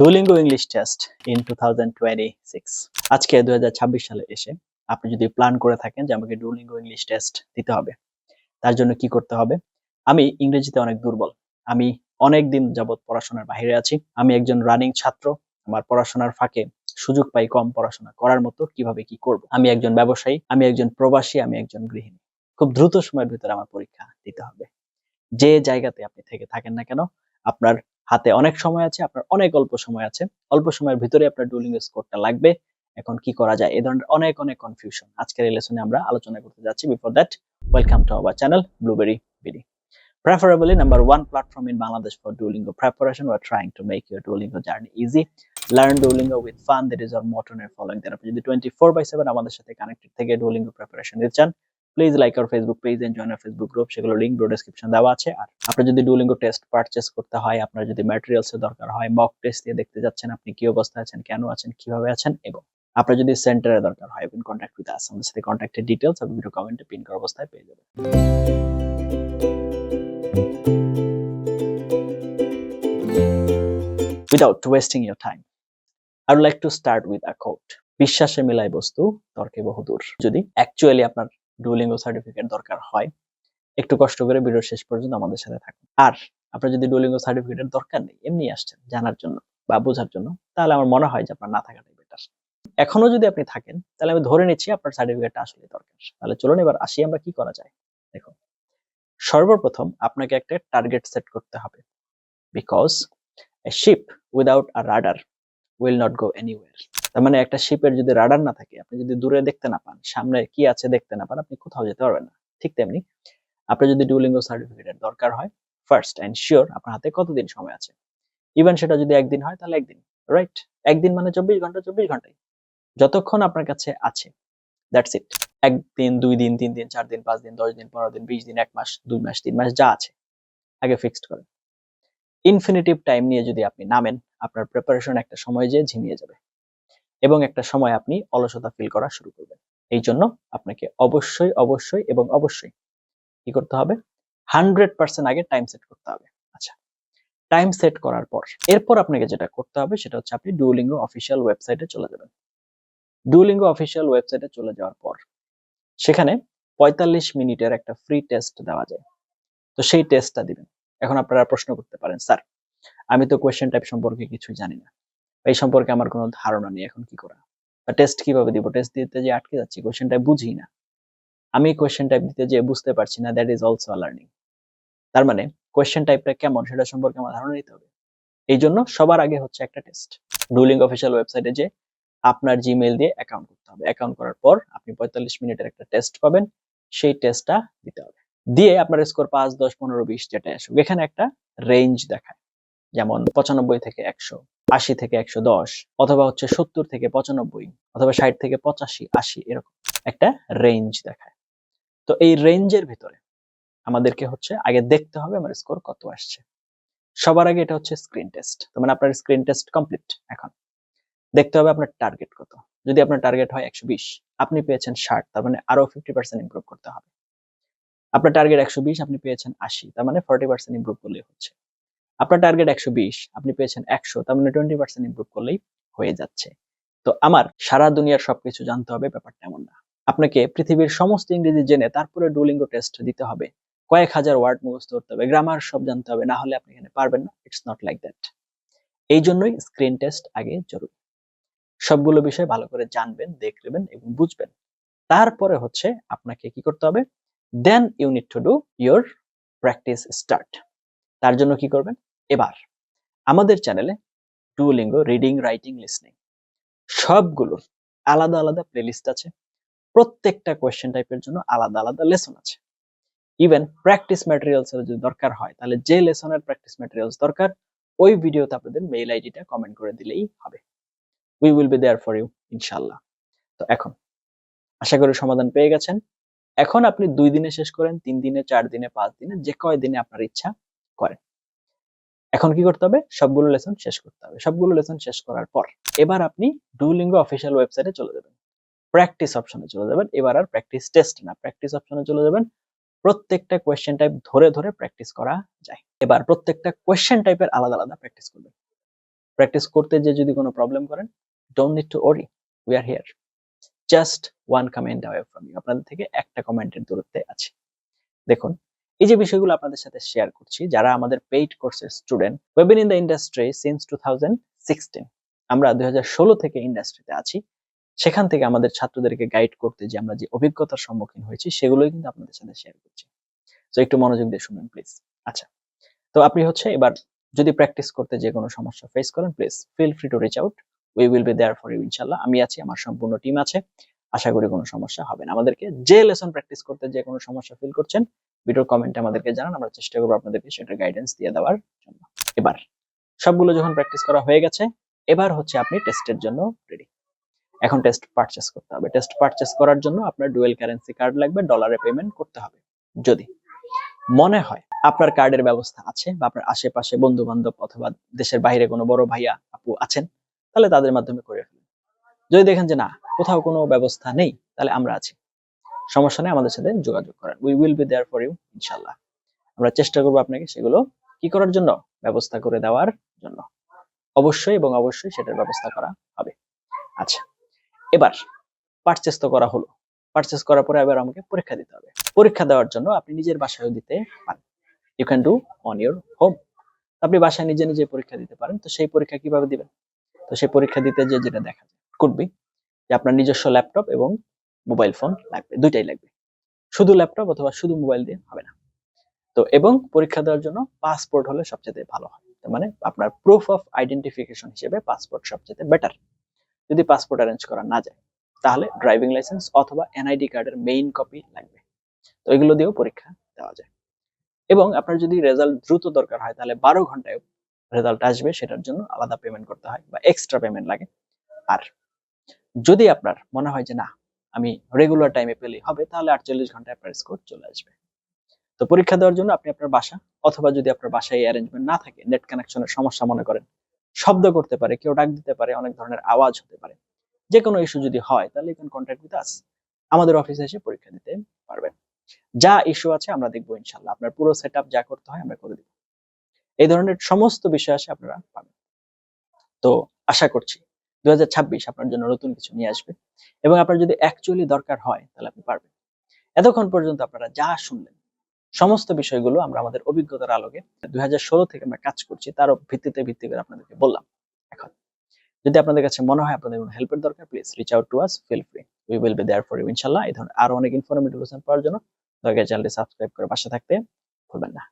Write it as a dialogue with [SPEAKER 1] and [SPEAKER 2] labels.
[SPEAKER 1] Duolingo English test in two আজকে দু সালে এসে আপনি যদি প্ল্যান করে থাকেন যে আমাকে ডুলিঙ্গো ইংলিশ টেস্ট দিতে হবে, তার জন্য কি করতে হবে? আমি ইংরেজিতে অনেক দুর্বল। আমি অনেক দিন পড়াশোনার আছি। আমি একজন রানিং ছাত্র। আমার পড়াশোনার ফাঁকে সুযোগ পাই কম পড়াশোনা করার মতো কীভাবে কি করব? আমি একজন ব্যবসায়ী, আমি একজন প্রবাসী, আমি একজন গৃহিণী। খুব দ্রুত সময়ের ভিতরে আমার পরীক্ষা দিতে হবে। যে জায়গাতে আপনি থেকে থাকেন না কেন, আপনার হাতে অনেক সময় আছে, আপনার অনেক অল্প সময় আছে। অল্প সময়ের ভিতরে আপনার ডুলিং স্কোরটা লাগবে। এখন কি করা যায়? এই ধরনের অনেক অনেক কনফিউশন আজকের লেসনে আমরা আলোচনা করতে যাচ্ছি। Before that welcome to our channel blueberry BD preferably number one platform in Bangladesh for Duolingo preparation we're trying to make your Duolingo journey easy learn Duolingo with fun that is our motto following that আপনি যদি twenty four by seven আমাদের সাথে connected থেকে ডুলিং preparation দিতে চান please like our Facebook page and join our Facebook group সেগুলো link bro description দেওয়া আছে। আর আপনার যদি ডুলিঙ্গো টেস্ট পারচেস করতে হয় আপনার যদি ম্যাটেরিয়ালসের দরকার হয় মক টেস্ট দিয়ে দেখতে যাচ্ছেন আপনি কি অবস্থায় আছেন কেন আছেন কীভাবে আছেন এবং আপনার যদি সেন্টারে দরকার হয় ইন কন্ট্যাক্ট উইথ আস আমাদের সাথে কন্ট্যাক্টের ডিটেইলস আপনি ভিডিও কমেন্টে পিন করা অবস্থায় পেয়ে যাবেন। Without wasting your time, I would like to start with a quote. বিশ্বাসে মিলাই বস্তু তর্কে বহুদূর। যদি অ্যাকচুয়ালি আপনার ডুলিঙ্গো সার্টিফিকেট দরকার হয়, একটু কষ্ট করে ভিডিওর শেষ পর্যন্ত আমাদের সাথে থাকুন। আর আপনার যদি ডুলিঙ্গো সার্টিফিকেটের দরকার নেই, এমনি আসছেন জানার জন্য বা বোঝার জন্য, তাহলে আমার মনে হয় যে আপনার না থাকাটাই বেটার এখনও যদি আপনি থাকেন, তাহলে আমি ধরে নিচ্ছি আপনার সার্টিফিকেটটা আসলে দরকার। তাহলে চলুন এবার আসি আমরা কি করা যায়। দেখো সর্বপ্রথম আপনাকে একটা টার্গেট সেট করতে হবে। Because a ship without a radar will not go anywhere তার মানে একটা শিপের যদি রাডার না থাকে, আপনি যদি দূরে দেখতে না পান, সামনে কি আছে দেখতে না পান, আপনি কোথাও যেতে পারবেন না। ঠিক তেমনি আপনার যদি ডুলিঙ্গো সার্টিফিকেটের দরকার হয় ফার্স্ট অ্যান্ড শিওর আপনার হাতে কতদিন সময় আছে? ইভেন সেটা যদি একদিন হয়, তাহলে একদিন রাইট একদিন মানে চব্বিশ ঘণ্টা, চব্বিশ ঘন্টায় যতক্ষণ আপনার কাছে আছে দ্যাটস ইট একদিন, দুই দিন, তিন দিন, চার দিন, পাঁচ দিন, দশ দিন, পনেরো দিন, বিশ দিন, এক মাস, দুই মাস, তিন মাস, যা আছে, আগে ফিক্সড করেন। ইনফিনিটিভ টাইম নিয়ে যদি আপনি নামেন, আপনার প্রিপারেশন একটা সময় যে ঝিমিয়ে যাবে। এবং একটা সময় আপনি অলসতা ফিল করা শুরু করবেন। এই জন্য আপনাকে অবশ্যই অবশ্যই এবং অবশ্যই কি করতে হবে? হান্ড্রেড পার্সেন্ট আগে টাইম সেট করতে হবে। আচ্ছা টাইম সেট করার পর, এরপর আপনাকে যেটা করতে হবে সেটা হচ্ছে আপনি ডুলিঙ্গো অফিসিয়াল ওয়েবসাইটে চলে যাবেন। ডুলিঙ্গো অফিসিয়াল ওয়েবসাইটে চলে যাওয়ার পর, সেখানে পঁয়তাল্লিশ মিনিটের একটা ফ্রি টেস্ট দেওয়া যায়। তো সেই টেস্টটা দিবেন। এখন আপনারা প্রশ্ন করতে পারেন, স্যার, আমি তো কোয়েশ্চেন টাইপ সম্পর্কে কিছুই জানি না। এই সম্পর্কে আমার কোনো ধারণা নেই এখন কি করা। বা টেস্ট কীভাবে দিব? টেস্ট দিতে যে আটকে যাচ্ছি কোয়েশ্চেন টাইপ বুঝি না। আমি কোয়েশ্চেন টাইপ দিতে যে বুঝতে পারছি না দ্যাট ইজ অলসো লার্নিং তার মানে কোয়েশ্চেন টাইপটা কেমন? সেটা সম্পর্কে আমার ধারণা নিতে হবে। এই জন্য সবার আগে হচ্ছে একটা টেস্ট ডুলিং অফিসিয়াল ওয়েবসাইটে যে আপনার জিমেইল দিয়ে অ্যাকাউন্ট করতে হবে। অ্যাকাউন্ট করার পর আপনি পঁয়তাল্লিশ মিনিটের একটা টেস্ট পাবেন। সেই টেস্টটা দিতে হবে। দিয়ে আপনার স্কোর পাঁচ, দশ, পনেরো, বিশ যেটা আসুক, এখানে একটা রেঞ্জ দেখায়। যেমন পঁচানব্বই থেকে একশো, আশি থেকে একশো দশ, অথবা হচ্ছে সত্তর থেকে পঁচানব্বই, অথবা ষাট থেকে পঁচাশি, আশি, এরকম একটা রেঞ্জ দেখায়। তো এই রেঞ্জের ভিতরে আমাদেরকে হচ্ছে আগে দেখতে হবে আমার স্কোর কত আসছে। সবার আগে এটা হচ্ছে স্ক্রিন টেস্ট তার মানে আপনার স্ক্রিন টেস্ট কমপ্লিট এখন। দেখতে হবে আপনার টার্গেট কত। যদি আপনার টার্গেট হয় একশো বিশ, আপনি পেয়েছেন ষাট, তার মানে আরও ফিফটি পার্সেন্ট ইম্প্রুভ করতে হবে। আপনার টার্গেট একশো বিশ, আপনি পেয়েছেন আশি, তার মানে ফর্টি পার্সেন্ট ইম্প্রুভ করলেই হচ্ছে। আপনার টার্গেট একশো বিশ, আপনি পেয়েছেন একশো, তার মানে টোয়েন্টি পার্সেন্ট ইম্প্রুভ করলেই হয়ে যাচ্ছে। তো আমার সারা দুনিয়ার সবকিছু জানতে হবে, ব্যাপারটা এমন না। আপনাকে পৃথিবীর সমস্ত ইংরেজি জেনে তারপরে ডুলিঙ্গো টেস্ট দিতে হবে। কয়েক হাজার ওয়ার্ড মুখস্থ করতে হবে গ্রামার সব জানতে হবে, না হলে আপনি এখানে পারবেন না ইটস নট লাইক দ্যাট এই জন্যই স্ক্রিন টেস্ট আগে জরুরি। সবগুলো বিষয় ভালো করে জানবেন, দেখবেন এবং বুঝবেন। তারপরে হচ্ছে আপনাকে কি করতে হবে? Then you need to do your practice start তার জন্য কি করবেন? এবার আমাদের চ্যানেলে ডুলিঙ্গো রিডিং রাইটিং লিসনিং সবগুলোর আলাদা আলাদা প্লেলিস্ট আছে। প্রত্যেকটা কোয়েশ্চেন টাইপের জন্য আলাদা আলাদা লেসন আছে। ইভেন প্র্যাকটিস ম্যাটেরিয়ালস এর যদি দরকার হয়, তাহলে যে লেসনের প্র্যাকটিস ম্যাটেরিয়ালস দরকার, ওই ভিডিওতে আপনাদের মেইল আইডিটা কমেন্ট করে দিলেই হবে। We will be there for you ইনশাল্লাহ তো এখন আশা করি সমাধান পেয়ে গেছেন। এখন আপনি দুই দিনে শেষ করেন, তিন দিনে, চার দিনে, পাঁচ দিনে, যে কয় দিনে আপনার ইচ্ছা করেন। এখন কি করতে হবে? সবগুলো লেসন শেষ করতে হবে। সবগুলো লেসন শেষ করার পর এবার আপনি ডুলিঙ্গো অফিসিয়াল ওয়েবসাইটে চলে যাবেন। প্র্যাকটিস অপশনে চলে যাবেন। এবার আর প্র্যাকটিস টেস্ট না প্র্যাকটিস অপশনে চলে যাবেন। প্রত্যেকটা কোয়েশ্চেন টাইপ ধরে ধরে প্র্যাকটিস করা যায়। এবার প্রত্যেকটা কোয়েশ্চেন টাইপের আলাদা আলাদা প্র্যাকটিস করবেন। প্র্যাকটিস করতে যে যদি কোনো প্রবলেম করেন don't need to worry we are here just one comment away from you আপনাদের থেকে একটা কমেন্টের দূরত্বে আছে। দেখুন এই যে বিষয়গুলো আপনাদের সাথে শেয়ার করছি, যারা আমাদের পেইড কোর্সের student ওয়েবিন in the industry since two আমরা দুই থেকে ইন্ডাস্ট্রিতে আছি। সেখান থেকে আমাদের ছাত্রদেরকে গাইড করতে যে আমরা যে অভিজ্ঞতার সম্মুখীন হয়েছি, সেগুলোই কিন্তু আপনাদের সাথে শেয়ার করছি। তো একটু মনোযোগ দিয়ে শুনুন প্লিজ আচ্ছা তো আপনি হচ্ছে এবার যদি প্র্যাকটিস করতে যে কোনো সমস্যা ফেস করেন please feel free to reach out we will be there for you ইনশাল্লাহ আমি আছি, আমার সম্পূর্ণ টিম আছে। আশা করি কোনো সমস্যা হবে না। আমাদেরকে যে লেসন প্র্যাকটিস করতে যে কোনো সমস্যা ফিল করছেন ভিডিওর কমেন্টে আমাদেরকে জানান, আমরা চেষ্টা করব আপনাদেরকে সেটার গাইডেন্স দিয়ে দেওয়ার জন্য। এবার, সবগুলো যখন প্র্যাকটিস করা হয়ে গেছে, এবার হচ্ছে আপনি টেস্টের জন্য রেডি এখন টেস্ট পারচেস করতে হবে। টেস্ট পারচেস করার জন্য আপনার ডুয়েল কারেন্সি কার্ড লাগবে ডলারে পেমেন্ট করতে হবে। যদি মনে হয় আপনার কার্ডের ব্যবস্থা আছে বা আপনার আশেপাশে বন্ধু বান্ধব অথবা দেশের বাইরে কোনো বড় ভাইয়া, আপু আছেন, তাহলে তাদের মাধ্যমে করে ফেলুন। যদি দেখেন যে না, কোথাও কোনো ব্যবস্থা নেই, তাহলে আমরা আছি। সমস্যা নেই, আমাদের সাথে যোগাযোগ করেন। We will be there for you ইনশাল্লাহ আমরা চেষ্টা করব আপনাকে সেগুলো কি করার জন্য? ব্যবস্থা করে দেওয়ার জন্য। অবশ্যই এবং অবশ্যই সেটার ব্যবস্থা করা হবে। আচ্ছা এবার পারচেস তো করা হলো। পারচেস করার পরে এবার আমাকে পরীক্ষা দিতে হবে। পরীক্ষা দেওয়ার জন্য আপনি নিজের বাসায়ও দিতে পারেন। You can do on your home আপনি বাসায় নিজে নিজে পরীক্ষা দিতে পারেন। তো সেই পরীক্ষা কীভাবে দিবেন? তো সেই পরীক্ষা দিতে যে যেটা দেখা যায়। কুডবি যে আপনার নিজস্ব ল্যাপটপ এবং মোবাইল ফোন লাগবে, দুইটাই লাগবে। শুধু ল্যাপটপ অথবা শুধু মোবাইল দিয়ে হবে না। তো এবং পরীক্ষা দেওয়ার জন্য পাসপোর্ট হলে সবচেয়ে ভালো হয়। মানে আপনার প্রুফ অফ আইডেন্টিফিকেশন হিসেবে পাসপোর্ট সবচেয়ে বেটার যদি পাসপোর্ট অ্যারেঞ্জ করা না যায়, তাহলে ড্রাইভিং লাইসেন্স অথবা এনআইডি কার্ডের মেইন কপি লাগবে। তো এগুলো দিয়েও পরীক্ষা দেওয়া যায়। এবং আপনার যদি রেজাল্ট দ্রুত দরকার হয়, তাহলে বারো ঘন্টায় রেজাল্ট আসবে, সেটার জন্য আলাদা পেমেন্ট করতে হয় বা এক্সট্রা পেমেন্ট লাগে। আর যদি আপনার মনে হয় যে না আমি রেগুলার টাইমে পেলেই হবে, তাহলে আটচল্লিশ ঘন্টায় আপনার স্কোর চলে আসবে। তো পরীক্ষা দেওয়ার জন্য আপনি আপনার বাসা, অথবা যদি আপনার বাসায় অ্যারেঞ্জমেন্ট না থাকে নেট কানেকশনের সমস্যা মনে করেন, শব্দ করতে পারে, কেউ ডাক দিতে পারে, অনেক ধরনের আওয়াজ হতে পারে। যে কোনো ইস্যু যদি হয়, তাহলে ইউ কন্ট্যাক্ট উইথ আস আমাদের অফিসে এসে পরীক্ষা দিতে পারবেন। যা ইস্যু আছে আমরা দেখব ইনশাল্লাহ আপনার পুরো সেট যা করতে হয় আমরা করে দিব। এই ধরনের সমস্ত বিষয় আছে আপনারা পাবেন। তো আশা করছি দু আপনার জন্য নতুন কিছু নিয়ে আসবে। এবং আপনার যদি অ্যাকচুয়ালি দরকার হয়, তাহলে আপনি পারবেন। এতক্ষণ পর্যন্ত আপনারা যা শুনলেন, সমস্ত বিষয়গুলো আমরা আমাদের অভিজ্ঞতার আলোকে দুই থেকে আমরা কাজ করছি, তার ভিত্তিতে ভিত্তি করে আপনাদেরকে বললাম। এখন, যদি আপনাদের কাছে মনে হয় আপনাদের কোনো হেল্পের দরকার please reach out to us feel free we will be there for you ইনশাল্লাহ। এই ধরনের আরও অনেক ইনফরমেটিভ পাওয়ার জন্য দয়া করে চ্যানেলটি সাবস্ক্রাইব করে পাশে থাকতে ভুলবেন না।